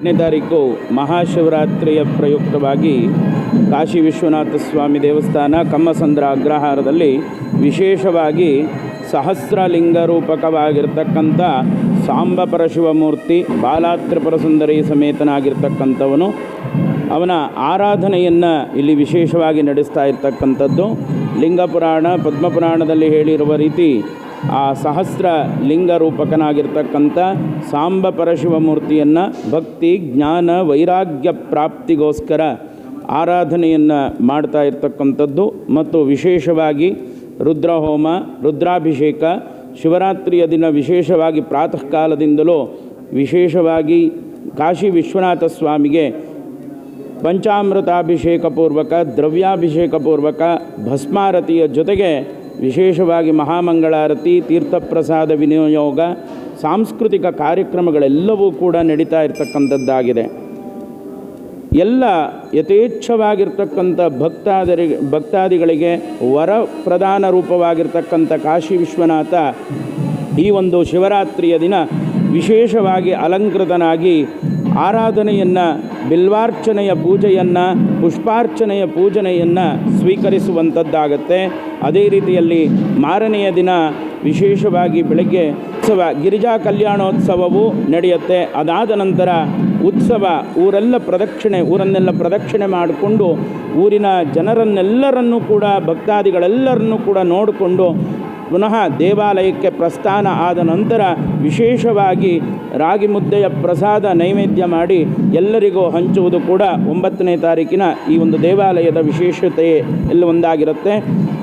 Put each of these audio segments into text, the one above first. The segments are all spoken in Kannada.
ಹತ್ತನೇ ತಾರೀಕು ಮಹಾಶಿವರಾತ್ರಿಯ ಪ್ರಯುಕ್ತವಾಗಿ ಕಾಶಿ ವಿಶ್ವನಾಥ ಸ್ವಾಮಿ ದೇವಸ್ಥಾನ ಕಮ್ಮಸಂದ್ರ ಅಗ್ರಹಾರದಲ್ಲಿ ವಿಶೇಷವಾಗಿ ಸಹಸ್ರಲಿಂಗ ರೂಪಕವಾಗಿರ್ತಕ್ಕಂಥ ಸಾಂಬ ಪರಶಿವಮೂರ್ತಿ ಬಾಲಾತ್ರಿಪುರ ಸುಂದರಿ ಸಮೇತನಾಗಿರ್ತಕ್ಕಂಥವನು. ಅವನ ಆರಾಧನೆಯನ್ನು ಇಲ್ಲಿ ವಿಶೇಷವಾಗಿ ನಡೆಸ್ತಾ ಇರ್ತಕ್ಕಂಥದ್ದು. ಲಿಂಗಪುರಾಣ, ಪದ್ಮಪುರಾಣದಲ್ಲಿ ಹೇಳಿರುವ ರೀತಿ ಆ ಸಹಸ್ರ ಲಿಂಗ ರೂಪಕನಾಗಿರ್ತಕ್ಕಂಥ ಸಾಂಬ ಪರಶಿವಮೂರ್ತಿಯನ್ನು ಭಕ್ತಿ, ಜ್ಞಾನ, ವೈರಾಗ್ಯ ಪ್ರಾಪ್ತಿಗೋಸ್ಕರ ಆರಾಧನೆಯನ್ನು ಮಾಡ್ತಾ ಇರ್ತಕ್ಕಂಥದ್ದು ಮತ್ತು ವಿಶೇಷವಾಗಿ ರುದ್ರಹೋಮ, ರುದ್ರಾಭಿಷೇಕ, ಶಿವರಾತ್ರಿಯ ದಿನ ವಿಶೇಷವಾಗಿ ಪ್ರಾತಃ ಕಾಲದಿಂದಲೂ ವಿಶೇಷವಾಗಿ ಕಾಶಿ ವಿಶ್ವನಾಥ ಸ್ವಾಮಿಗೆ ಪಂಚಾಮೃತಾಭಿಷೇಕ ಪೂರ್ವಕ ದ್ರವ್ಯಾಭಿಷೇಕ ಪೂರ್ವಕ ಭಸ್ಮಾರತಿಯ ಜೊತೆಗೆ ವಿಶೇಷವಾಗಿ ಮಹಾಮಂಗಳಾರತಿ, ತೀರ್ಥಪ್ರಸಾದ ವಿನಿಯೋಗ, ಸಾಂಸ್ಕೃತಿಕ ಕಾರ್ಯಕ್ರಮಗಳೆಲ್ಲವೂ ಕೂಡ ನಡೀತಾ ಇರತಕ್ಕಂಥದ್ದಾಗಿದೆ. ಎಲ್ಲ ಯಥೇಚ್ಛವಾಗಿರ್ತಕ್ಕಂಥ ಭಕ್ತಾದರಿ, ಭಕ್ತಾದಿಗಳಿಗೆ ವರ ಪ್ರಧಾನ ರೂಪವಾಗಿರ್ತಕ್ಕಂಥ ಕಾಶಿ ವಿಶ್ವನಾಥ ಈ ಒಂದು ಶಿವರಾತ್ರಿಯ ದಿನ ವಿಶೇಷವಾಗಿ ಅಲಂಕೃತನಾಗಿ ಆರಾಧನೆಯನ್ನು ಬಿಲ್ವಾರ್ಚನೆಯ ಪೂಜೆಯನ್ನು, ಪುಷ್ಪಾರ್ಚನೆಯ ಪೂಜನೆಯನ್ನು ಸ್ವೀಕರಿಸುವಂಥದ್ದಾಗತ್ತೆ. ಅದೇ ರೀತಿಯಲ್ಲಿ ಮಾರನೆಯ ದಿನ ವಿಶೇಷವಾಗಿ ಬೆಳಗ್ಗೆ ಉತ್ಸವ, ಗಿರಿಜಾ ಕಲ್ಯಾಣೋತ್ಸವವು ನಡೆಯುತ್ತೆ. ಅದಾದ ನಂತರ ಉತ್ಸವ, ಊರೆಲ್ಲ ಪ್ರದಕ್ಷಿಣೆ, ಊರನ್ನೆಲ್ಲ ಪ್ರದಕ್ಷಿಣೆ ಮಾಡಿಕೊಂಡು ಊರಿನ ಜನರನ್ನೆಲ್ಲರನ್ನೂ ಕೂಡ, ಭಕ್ತಾದಿಗಳೆಲ್ಲರನ್ನೂ ಕೂಡ ನೋಡಿಕೊಂಡು ಪುನಃ ದೇವಾಲಯಕ್ಕೆ ಪ್ರಸ್ಥಾನ ಆದ ನಂತರ ವಿಶೇಷವಾಗಿ ರಾಗಿ ಮುದ್ದೆಯ ಪ್ರಸಾದ ನೈವೇದ್ಯ ಮಾಡಿ ಎಲ್ಲರಿಗೂ ಹಂಚುವುದು ಕೂಡ ಒಂಬತ್ತನೇ ತಾರೀಕಿನ ಈ ಒಂದು ದೇವಾಲಯದ ವಿಶೇಷತೆ ಎಲ್ಲ ಒಂದಾಗಿರುತ್ತೆ?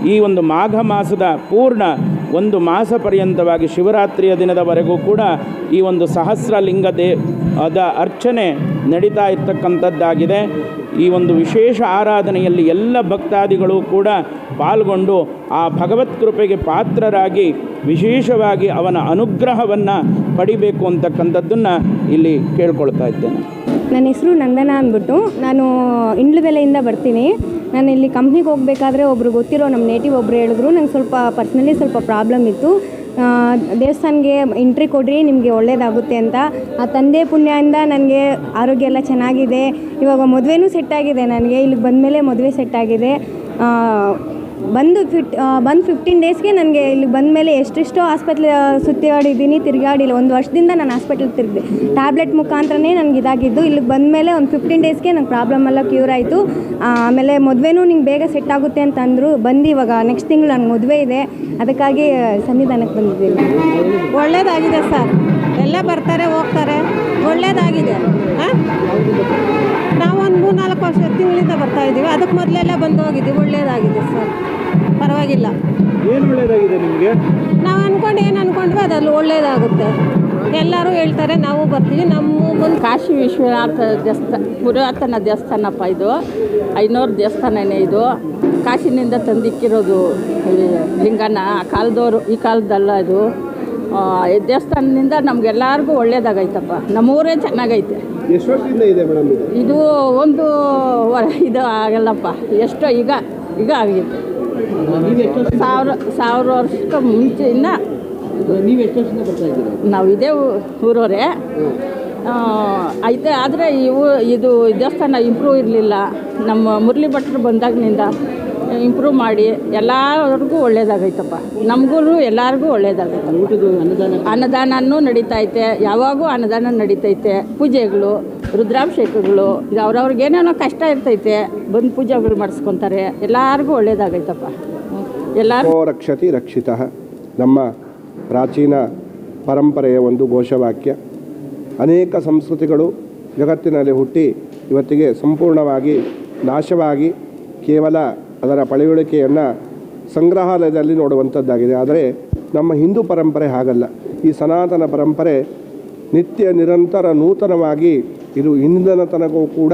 ಈ ಒಂದು ಮಾಘ ಮಾಸದ ಪೂರ್ಣ ಒಂದು ಮಾಸ ಪರ್ಯಂತವಾಗಿ ಶಿವರಾತ್ರಿಯ ದಿನದವರೆಗೂ ಕೂಡ ಈ ಒಂದು ಸಹಸ್ರಲಿಂಗ ದೇ ಅದ ಅರ್ಚನೆ ನಡೀತಾ ಇರ್ತಕ್ಕಂಥದ್ದಾಗಿದೆ. ಈ ಒಂದು ವಿಶೇಷ ಆರಾಧನೆಯಲ್ಲಿ ಎಲ್ಲ ಭಕ್ತಾದಿಗಳು ಕೂಡ ಪಾಲ್ಗೊಂಡು ಆ ಭಗವತ್ ಕೃಪೆಗೆ ಪಾತ್ರರಾಗಿ ವಿಶೇಷವಾಗಿ ಅವನ ಅನುಗ್ರಹವನ್ನು ಪಡಿಬೇಕು ಅಂತಕ್ಕಂಥದ್ದನ್ನು ಇಲ್ಲಿ ಕೇಳ್ಕೊಳ್ತಾ ಇದ್ದೇನೆ. ನನ್ನ ಹೆಸರು ನಂದನ ಅಂದ್ಬಿಟ್ಟು ನಾನು ಇಂಡ್ಲಬೆಲೆಯಿಂದ ಬರ್ತೀನಿ. ನಾನು ಇಲ್ಲಿ ಕಂಪ್ನಿಗೆ ಹೋಗಬೇಕಾದ್ರೆ ಒಬ್ರು ಗೊತ್ತಿರೋ ನಮ್ಮ ನೇಟಿವ್ ಒಬ್ರು ಹೇಳಿದ್ರು. ನಂಗೆ ಸ್ವಲ್ಪ ಪರ್ಸ್ನಲಿ ಸ್ವಲ್ಪ ಪ್ರಾಬ್ಲಮ್ ಇತ್ತು. ದೇವಸ್ಥಾನಕ್ಕೆ ಎಂಟ್ರಿ ಕೊಡ್ರಿ, ನಿಮಗೆ ಒಳ್ಳೇದಾಗುತ್ತೆ ಅಂತ. ಆ ತಂದೆ ಪುಣ್ಯದಿಂದ ನನಗೆ ಆರೋಗ್ಯ ಎಲ್ಲ ಚೆನ್ನಾಗಿದೆ. ಇವಾಗ ಮದುವೆನೂ ಸೆಟ್ಟಾಗಿದೆ ನನಗೆ. ಇಲ್ಲಿಗೆ ಬಂದಮೇಲೆ ಮದುವೆ ಸೆಟ್ಟಾಗಿದೆ ಬಂದು ಫಿಫ್ಟ್ ಬಂದು ಫಿಫ್ಟೀನ್ ಡೇಸ್ಗೆ ನನಗೆ ಇಲ್ಲಿ ಬಂದ ಮೇಲೆ ಎಷ್ಟೆಷ್ಟೋ ಆಸ್ಪತ್ರೆ ಸುತ್ತಾಡಿದ್ದೀನಿ ತಿರುಗಾಡಿಲ್ಲ. ಒಂದು ವರ್ಷದಿಂದ ನಾನು ಹಾಸ್ಪಿಟ್ಲಿಗೆ ತಿರುಗಿದೆ ಟ್ಯಾಬ್ಲೆಟ್ ಮುಖಾಂತರನೇ ನನಗೆ ಇದಾಗಿದ್ದು. ಇಲ್ಲಿಗೆ ಬಂದಮೇಲೆ ಒಂದು ಫಿಫ್ಟೀನ್ ಡೇಸ್ಗೆ ನನ್ನ ಪ್ರಾಬ್ಲಮ್ ಎಲ್ಲ ಕ್ಯೂರ್ ಆಯಿತು. ಆಮೇಲೆ ಮದುವೆನೂ ನಿಂಗೆ ಬೇಗ ಸೆಟ್ ಆಗುತ್ತೆ ಅಂತ ಅಂದರು ಬಂದು ಇವಾಗ ನೆಕ್ಸ್ಟ್ ತಿಂಗಳು ನನಗೆ ಮದುವೆ ಇದೆ. ಅದಕ್ಕಾಗಿ ಸನ್ನಿಧಾನಕ್ಕೆ ಬಂದಿದ್ದೀನಿ. ಒಳ್ಳೇದಾಗಿದೆ ಸರ್. ಎಲ್ಲ ಬರ್ತಾರೆ, ಹೋಗ್ತಾರೆ. ಒಳ್ಳೇದಾಗಿದೆ. ನಾವು ಒಂದು ಮೂರು ನಾಲ್ಕು ವರ್ಷ ತಿಂಗಳಿಂದ ಬರ್ತಾ ಇದ್ದೀವಿ ಅದಕ್ಕೆ ಮೊದಲೆಲ್ಲ ಬಂದು ಹೋಗಿದ್ದೀವಿ ಒಳ್ಳೇದಾಗಿದೆ ಸರ್. ಪರವಾಗಿಲ್ಲ. ಏನು ಒಳ್ಳೆಯದಾಗಿದೆ ನಿಮಗೆ? ನಾವು ಅಂದ್ಕೊಂಡು ಏನು ಅಂದ್ಕೊಂಡ್ವಿ ಅದಲ್ಲಿ ಒಳ್ಳೇದಾಗುತ್ತೆ. ಎಲ್ಲರೂ ಹೇಳ್ತಾರೆ ನಾವು ಬರ್ತೀವಿ. ನಮ್ಮ ಮುಂದೆ ಕಾಶಿ ವಿಶ್ವನಾಥ ದೇವಸ್ಥಾನ ಪುರಾತನ ದೇವಸ್ಥಾನಪ್ಪ ಇದು. ಐನೂರು ದೇವಸ್ಥಾನನೇ ಇದು. ಕಾಶಿನಿಂದ ತಂದಿಕ್ಕಿರೋದು ಈ ಲಿಂಗನ ಆ ಕಾಲದವರು ಈ ಕಾಲದಲ್ಲ ಇದು ಆ, ಈ ದೇವಸ್ಥಾನದಿಂದ ನಮ್ಗೆಲ್ಲರಿಗೂ ಒಳ್ಳೇದಾಗೈತಪ್ಪ ನಮ್ಮೂರೇ ಚೆನ್ನಾಗೈತೆ. ಎಷ್ಟು ವರ್ಷದಿಂದ ಇದೆ ಮೇಡಮ್ ಇದು? ಇದು ಒಂದು ವರ ಇದು ಆಗಲ್ಲಪ್ಪ. ಎಷ್ಟೋ ಈಗ ಈಗ ಆಗಿದೆ. ಸಾವಿರ ಸಾವಿರ ವರ್ಷಕ್ಕೆ ಮುಂಚೆಯಿಂದ ನೀವು ಎಷ್ಟು ವರ್ಷದಿಂದ ಬರ್ತಾ ಇದ್ದೀರಾ ನಾವು ಇದೇ ಊರವರೇ. ಐತೆ ಆದರೆ ಇವು ಇದು ದೇವಸ್ಥಾನ ಇಂಪ್ರೂವ್ ಇರಲಿಲ್ಲ. ನಮ್ಮ ಮುರಳಿ ಭಟ್ರು ಬಂದಾಗಿನಿಂದ ಇಂಪ್ರೂವ್ ಮಾಡಿ ಎಲ್ಲರಿಗೂ ಒಳ್ಳೇದಾಗೈತಪ್ಪ. ನಮಗೂ ಎಲ್ಲರಿಗೂ ಒಳ್ಳೇದಾಗೈತೆ ಅನ್ನದಾನನೂ ನಡೀತೈತೆ. ಯಾವಾಗೂ ಅನ್ನದಾನ ನಡೀತೈತೆ. ಪೂಜೆಗಳು. ರುದ್ರಾಭಿಷೇಕಗಳು ಇದು ಅವ್ರವ್ರಿಗೆ ಏನೇನೋ ಕಷ್ಟ ಇರ್ತೈತೆ, ಬಂದು ಪೂಜೆಗಳು ಮಾಡಿಸ್ಕೊತಾರೆ, ಎಲ್ಲರಿಗೂ ಒಳ್ಳೇದಾಗೈತಪ್ಪ. ಎಲ್ಲರೂ ರಕ್ಷತಿ ರಕ್ಷಿತ. ನಮ್ಮ ಪ್ರಾಚೀನ ಪರಂಪರೆಯ ಒಂದು ಘೋಷವಾಕ್ಯ. ಅನೇಕ ಸಂಸ್ಕೃತಿಗಳು ಜಗತ್ತಿನಲ್ಲಿ ಹುಟ್ಟಿ ಇವತ್ತಿಗೆ ಸಂಪೂರ್ಣವಾಗಿ ನಾಶವಾಗಿ ಕೇವಲ ಅದರ ಪಳೆಯುಳಿಕೆಯನ್ನು ಸಂಗ್ರಹಾಲಯದಲ್ಲಿ ನೋಡುವಂಥದ್ದಾಗಿದೆ. ಆದರೆ ನಮ್ಮ ಹಿಂದೂ ಪರಂಪರೆ ಹಾಗಲ್ಲ. ಈ ಸನಾತನ ಪರಂಪರೆ ನಿತ್ಯ ನಿರಂತರ ನೂತನವಾಗಿ ಇದು ಇಂದಿನ ತನಕವೂ ಕೂಡ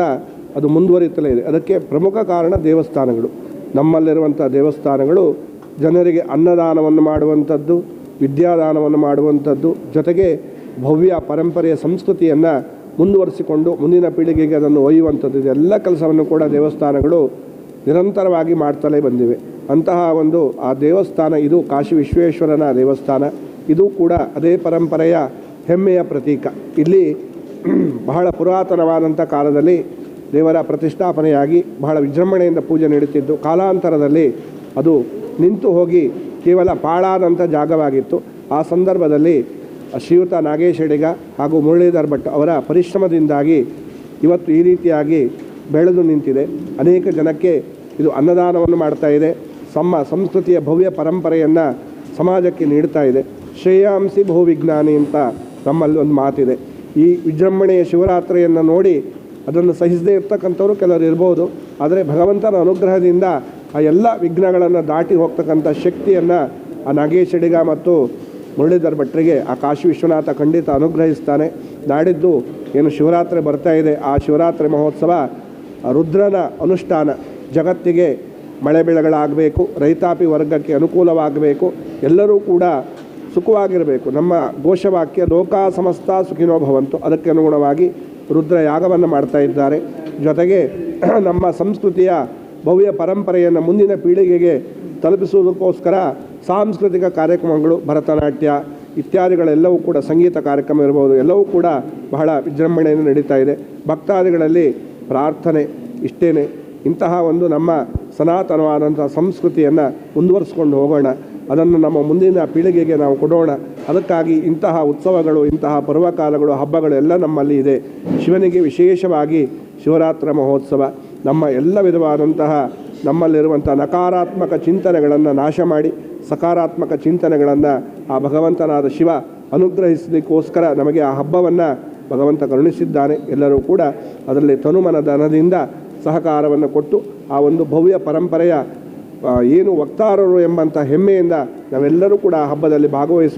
ಅದು ಮುಂದುವರಿಯುತ್ತಲೇ ಇದೆ. ಅದಕ್ಕೆ ಪ್ರಮುಖ ಕಾರಣ ದೇವಸ್ಥಾನಗಳು. ನಮ್ಮಲ್ಲಿರುವಂಥ ದೇವಸ್ಥಾನಗಳು ಜನರಿಗೆ ಅನ್ನದಾನವನ್ನು ಮಾಡುವಂಥದ್ದು, ವಿದ್ಯಾದಾನವನ್ನು ಮಾಡುವಂಥದ್ದು, ಜೊತೆಗೆ ಭವ್ಯ ಪರಂಪರೆಯ ಸಂಸ್ಕೃತಿಯನ್ನು ಮುಂದುವರಿಸಿಕೊಂಡು ಮುಂದಿನ ಪೀಳಿಗೆಗೆ ಅದನ್ನು ಒಯ್ಯುವಂಥದ್ದು. ಇದೆಲ್ಲ ಕೆಲಸವನ್ನು ಕೂಡ ದೇವಸ್ಥಾನಗಳು ನಿರಂತರವಾಗಿ ಮಾಡ್ತಲೇ ಬಂದಿವೆ. ಅಂತಹ ಒಂದು ಆ ದೇವಸ್ಥಾನ, ಇದು ಕಾಶಿ ವಿಶ್ವೇಶ್ವರನ ದೇವಸ್ಥಾನ. ಇದು ಕೂಡ ಅದೇ ಪರಂಪರೆಯ ಹೆಮ್ಮೆಯ ಪ್ರತೀಕ. ಇಲ್ಲಿ ಬಹಳ ಪುರಾತನವಾದಂಥ ಕಾಲದಲ್ಲಿ ದೇವರ ಪ್ರತಿಷ್ಠಾಪನೆಯಾಗಿ ಬಹಳ ವಿಜೃಂಭಣೆಯಿಂದ ಪೂಜೆ ನೀಡುತ್ತಿದ್ದು, ಕಾಲಾಂತರದಲ್ಲಿ ಅದು ನಿಂತು ಹೋಗಿ ಕೇವಲ ಪಾಳಾದಂಥ ಜಾಗವಾಗಿತ್ತು. ಆ ಸಂದರ್ಭದಲ್ಲಿ ಶ್ರೀಯುತ ನಾಗೇಶ್ ಹೆಡಿಗ ಹಾಗೂ ಮುರಳೀಧರ್ ಭಟ್ ಅವರ ಪರಿಶ್ರಮದಿಂದಾಗಿ ಇವತ್ತು ಈ ರೀತಿಯಾಗಿ ಬೆಳೆದು ನಿಂತಿದೆ. ಅನೇಕ ಜನಕ್ಕೆ ಇದು ಅನ್ನದಾನವನ್ನು ಮಾಡ್ತಾ ಇದೆ. ನಮ್ಮ ಸಂಸ್ಕೃತಿಯ ಭವ್ಯ ಪರಂಪರೆಯನ್ನು ಸಮಾಜಕ್ಕೆ ನೀಡ್ತಾ ಇದೆ. ಶ್ರೇಯಾಂಸಿ ಬಹುವಿಜ್ಞಾನಿ ಅಂತ ನಮ್ಮಲ್ಲಿ ಒಂದು ಮಾತಿದೆ. ಈ ವಿಜೃಂಭಣೆಯ ಶಿವರಾತ್ರಿಯನ್ನು ನೋಡಿ ಅದನ್ನು ಸಹಿಸದೇ ಇರ್ತಕ್ಕಂಥವ್ರು ಕೆಲವರು ಇರ್ಬೋದು. ಆದರೆ ಭಗವಂತನ ಅನುಗ್ರಹದಿಂದ ಆ ಎಲ್ಲ ವಿಘ್ನಗಳನ್ನು ದಾಟಿ ಹೋಗ್ತಕ್ಕಂಥ ಶಕ್ತಿಯನ್ನು ಆ ನಾಗೇಶ್ ಅಡಿಗ ಮತ್ತು ಮುರಳೀಧರ್ ಭಟ್ರಿಗೆ ಆ ಕಾಶಿ ವಿಶ್ವನಾಥ ಖಂಡಿತ ಅನುಗ್ರಹಿಸ್ತಾನೆ. ನಾಡಿದ್ದು ಏನು ಶಿವರಾತ್ರಿ ಬರ್ತಾ ಇದೆ. ಆ ಶಿವರಾತ್ರಿ ಮಹೋತ್ಸವ ರುದ್ರನ ಅನುಷ್ಠಾನ. ಜಗತ್ತಿಗೆ ಮಳೆ ಬೆಳೆಗಳಾಗಬೇಕು, ರೈತಾಪಿ ವರ್ಗಕ್ಕೆ ಅನುಕೂಲವಾಗಬೇಕು. ಎಲ್ಲರೂ ಕೂಡ ಸುಖವಾಗಿರಬೇಕು. ನಮ್ಮ ಘೋಷವಾಕ್ಯ, ಲೋಕ ಸಮಸ್ತ ಸುಖಿನೋ ಭವಂತು. ಅದಕ್ಕೆ ಅನುಗುಣವಾಗಿ ರುದ್ರ ಯಾಗವನ್ನು ಮಾಡ್ತಾ ಇದ್ದಾರೆ. ಜೊತೆಗೆ ನಮ್ಮ ಸಂಸ್ಕೃತಿಯ ಭವ್ಯ ಪರಂಪರೆಯನ್ನು ಮುಂದಿನ ಪೀಳಿಗೆಗೆ ತಲುಪಿಸುವುದಕ್ಕೋಸ್ಕರ ಸಾಂಸ್ಕೃತಿಕ ಕಾರ್ಯಕ್ರಮಗಳು, ಭರತನಾಟ್ಯ ಇತ್ಯಾದಿಗಳೆಲ್ಲವೂ ಕೂಡ ಸಂಗೀತ ಕಾರ್ಯಕ್ರಮ ಇರ್ಬೋದು. ಎಲ್ಲವೂ ಕೂಡ ಬಹಳ ವಿಜೃಂಭಣೆಯಿಂದ ನಡೀತಾ ಇದೆ. ಭಕ್ತಾದಿಗಳಲ್ಲಿ ಪ್ರಾರ್ಥನೆ ಇಷ್ಟೇನೆ. ಇಂತಹ ಒಂದು ನಮ್ಮ ಸನಾತನವಾದಂಥ ಸಂಸ್ಕೃತಿಯನ್ನು ಮುಂದುವರಿಸ್ಕೊಂಡು ಹೋಗೋಣ. ಅದನ್ನು ನಮ್ಮ ಮುಂದಿನ ಪೀಳಿಗೆಗೆ ನಾವು ಕೊಡೋಣ. ಅದಕ್ಕಾಗಿ ಇಂತಹ ಉತ್ಸವಗಳು, ಇಂತಹ ಪರ್ವಕಾಲಗಳು, ಹಬ್ಬಗಳು ಎಲ್ಲ ನಮ್ಮಲ್ಲಿ ಇದೆ. ಶಿವನಿಗೆ ವಿಶೇಷವಾಗಿ ಶಿವರಾತ್ರಿ ಮಹೋತ್ಸವ. ನಮ್ಮ ಎಲ್ಲ ವಿಧವಾದಂತಹ ನಮ್ಮಲ್ಲಿರುವಂಥ ನಕಾರಾತ್ಮಕ ಚಿಂತನೆಗಳನ್ನು ನಾಶ ಮಾಡಿ, ಸಕಾರಾತ್ಮಕ ಚಿಂತನೆಗಳನ್ನು ಆ ಭಗವಂತನಾದ ಶಿವ ಅನುಗ್ರಹಿಸಲಿಕ್ಕೋಸ್ಕರ ನಮಗೆ ಆ ಹಬ್ಬವನ್ನು ಭಗವಂತ ಕರುಣಿಸಿದ್ದಾನೆ. ಎಲ್ಲರೂ ಕೂಡ ಅದರಲ್ಲಿ ತನುಮನ ಧನದಿಂದ ಸಹಕಾರವನ್ನು ಕೊಟ್ಟು ಆ ಒಂದು ಭವ್ಯ ಪರಂಪರೆಯ ಏನು ವಕ್ತಾರರು ಎಂಬಂಥ ಹೆಮ್ಮೆಯಿಂದ ನಾವೆಲ್ಲರೂ ಕೂಡ ಹಬ್ಬದಲ್ಲಿ ಭಾಗವಹಿಸೋಣ.